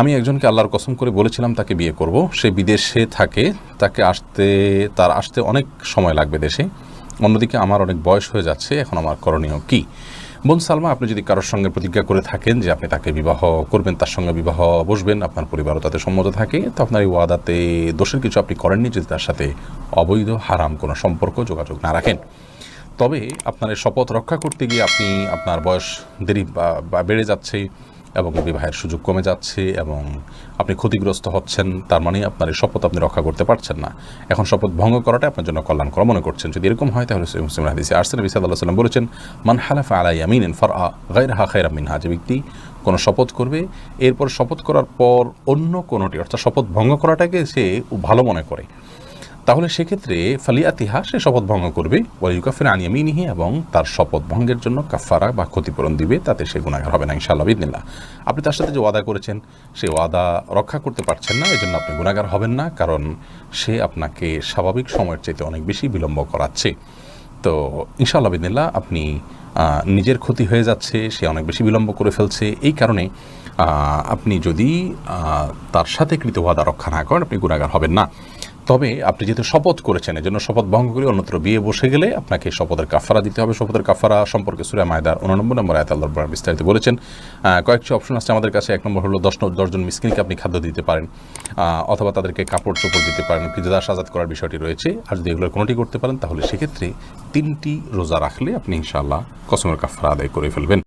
আমি একজনকে আল্লাহর কসম করে বলেছিলাম তাকে বিয়ে করব। সে বিদেশে থাকে, তাকে আসতে, তার আসতে অনেক সময় লাগবে দেশে। অন্যদিকে আমার অনেক বয়স হয়ে যাচ্ছে, এখন আমার করণীয় কি? বোন সালমা, আপনি যদি কারোর সঙ্গে প্রতিজ্ঞা করে থাকেন যে আপনি তাকে বিবাহ করবেন, তার সঙ্গে বিবাহ বসবেন, আপনার পরিবারও তাতে সম্মত থাকে, তো আপনার এই ওয়াদাতে দোষের কিছু আপনি করেননি যদি তার সাথে অবৈধ, হারাম কোনো সম্পর্ক যোগাযোগ না রাখেন। তবে আপনার শপথ রক্ষা করতে গিয়ে আপনি আপনার বয়স দেরি বেড়ে যাচ্ছে এবং বিবাহের সুযোগ কমে যাচ্ছে এবং আপনি ক্ষতিগ্রস্ত হচ্ছেন, তার মানে আপনার এই শপথ আপনি রক্ষা করতে পারছেন না। এখন শপথ ভঙ্গ করাটা আপনার জন্য কল্যাণকর মনে করছেন। যদি এরকম হয়, তাহলে মুসলিম হাদিসে আরসেন বিসাদ আল্লাহ সাল্লাম বলেছেন, মান হালাফা আলাই আমিন ফর আ হা খাইরা মিনহা। যে ব্যক্তি কোনো শপথ করবে, এরপর শপথ করার পর অন্য কোনোটি, অর্থাৎ শপথ ভঙ্গ করাটাকে সে ভালো মনে করে। তাহলে সেক্ষেত্রে ফালিয়াতিহা সে শপথ ভঙ্গ করবে। ওয়াইকাফির আনিয়ামিনিহি এবং তার শপথ ভঙ্গের জন্য কাফারা বা ক্ষতিপূরণ দিবে, তাতে সে গুণাগার হবে না, ইনশাআল্লাহ বিদিনিল্লাহ আপনি তার সাথে যে ওয়াদা করেছেন, সে ওয়াদা রক্ষা করতে পারছেন না এই জন্য আপনি গুণাগার হবেন না, কারণ সে আপনাকে স্বাভাবিক সময়ের চাইতে অনেক বেশি বিলম্ব করাচ্ছে। তো ইনশাআল্লাহ বিদিনিল্লাহ আপনি নিজের ক্ষতি হয়ে যাচ্ছে, সে অনেক বেশি বিলম্ব করে ফেলছে। এই কারণে আপনি যদি তার সাথে কৃত ওয়াদা রক্ষা না করেন, আপনি গুণাগার হবেন না। তবে আপনি যেহেতু শপথ করেছেন, এজন্য শপথ ভঙ্গ করে অন্যত্র বিয়ে বসে গেলে আপনাকে শপথের কাফারা দিতে হবে। শপথের কাফারা সম্পর্কে সুরা মায়দার উননব্বই নম্বর আয়াত আল্লাহ বিস্তারিত বলেছেন। কয়েকটি অপশন আছে আমাদের কাছে। এক নম্বর হলো দশ দশজন মিসকিনকে আপনি খাদ্য দিতে পারেন অথবা তাদেরকে কাপড় চোপড় দিতে পারেন। ফিজাদার সাজাদ করার বিষয়টি রয়েছে। আর যদি এগুলোর কোনোটি করতে পারেন, তাহলে সেক্ষেত্রে তিনটি রোজা রাখলে আপনি ইনশাআল্লাহ কসমের কাফারা আদায় করে ফেলবেন।